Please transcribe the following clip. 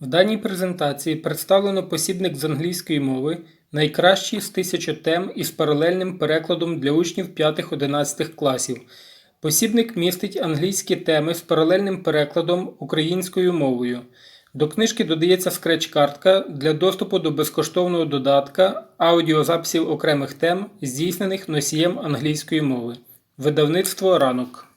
В даній презентації представлено посібник з англійської мови найкращий з 1000 тем із паралельним перекладом для учнів 5-11 класів. Посібник містить англійські теми з паралельним перекладом українською мовою. До книжки додається скреч-картка для доступу до безкоштовного додатка аудіозаписів окремих тем, здійснених носієм англійської мови. Видавництво ранок.